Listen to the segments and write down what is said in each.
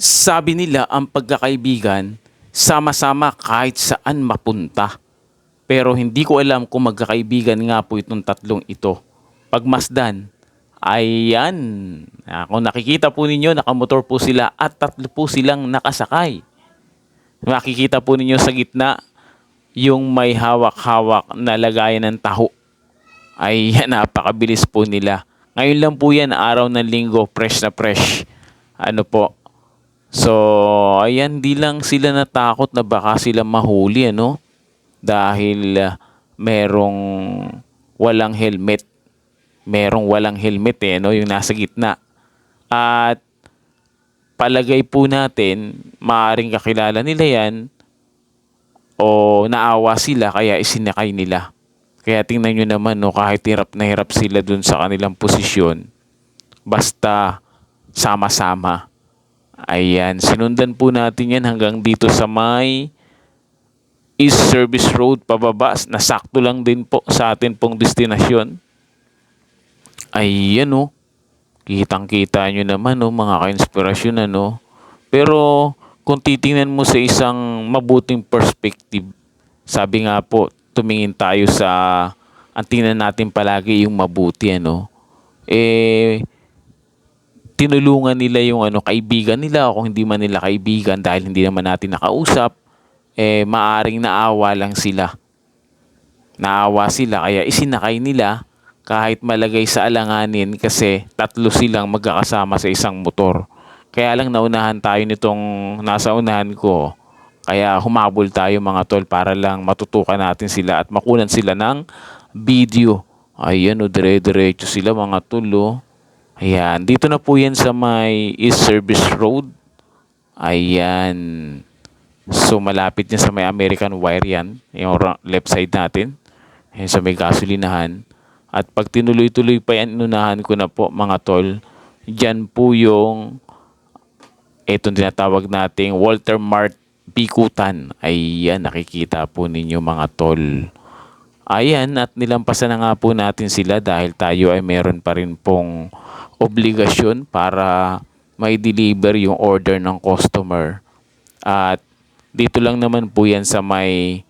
Sabi nila ang pagkakaibigan, sama-sama kahit saan mapunta. Pero hindi ko alam kung magkakaibigan nga po itong tatlong ito. Pagmasdan, ayan. Kung nakikita po ninyo, nakamotor po sila at tatlo po silang nakasakay. Makikita po ninyo sa gitna yung may hawak-hawak na lagayan ng taho. Ay, napakabilis po nila. Ngayon lang po yan, araw ng linggo, fresh na fresh. Ano po, So, ayan, di lang sila natakot na baka sila mahuli, ano? Dahil ah, merong walang helmet. Merong walang helmet, eh, no? Yung nasa gitna. At palagay po natin, maaring kakilala nila yan o naawa sila kaya isinakay nila. Kaya tingnan nyo naman, no, kahit hirap na hirap sila dun sa kanilang posisyon, basta sama-sama. Ayan, sinundan po natin yan hanggang dito sa may East Service Road pababa. Nasakto lang din po sa atin pong destinasyon. Ayan o. Kitang-kita nyo naman o mga ka-inspirasyon ano. Pero kung titingnan mo sa isang mabuting perspective, sabi nga po, tumingin tayo sa ang tingnan natin palagi yung mabuti ano. Eh, tinulungan nila yung ano kaibigan nila. Kung hindi man nila kaibigan dahil hindi naman natin nakausap eh maaring naawa lang sila. Naawa sila kaya isinakay nila kahit malagay sa alanganin kasi tatlo silang magkakasama sa isang motor. Kaya lang naunahan tayo nitong nasa unahan ko. Kaya humabol tayo mga tol para lang matutukan natin sila at makunan sila ng video. Ayan o dire-diretso sila mga tol oh. Ayan, dito na po yan sa may East Service Road. Ayan. So malapit yan sa may American Wire yan, yung left side natin. Ayan sa may gasolinahan. At pag tinuloy-tuloy pa yan, inunahan ko na po mga tol. Diyan po yung itong tinatawag nating Walter Mart Bikutan. Ayan, nakikita po ninyo mga tol. Ayan, at nilampasan na nga po natin sila dahil tayo ay meron pa rin pong obligasyon para may deliver yung order ng customer. At dito lang naman po yan sa may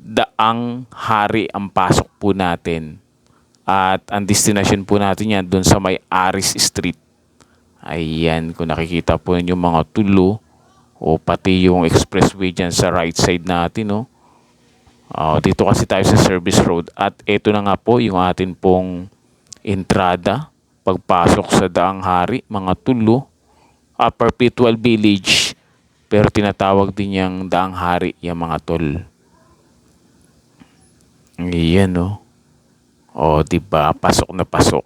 daang hari ang pasok po natin. At ang destination po natin yan doon sa may Aris Street. Ayan, kung nakikita po ninyo mga tulo o pati yung expressway dyan sa right side natin, no? Ah, dito kasi tayo sa service road at ito na nga po yung atin pong entrada pagpasok sa Daang Hari, mga tulo, a perpetual village pero tinatawag din yung Daang Hari, yung mga tol. Ayan no. O, di ba Pasok na pasok.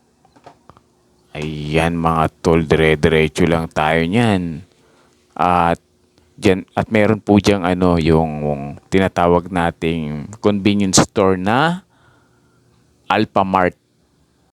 Ayan mga tol, dire-diretso lang tayo niyan. At Diyan, at meron po diyang ano, yung tinatawag nating convenience store na Alphamart.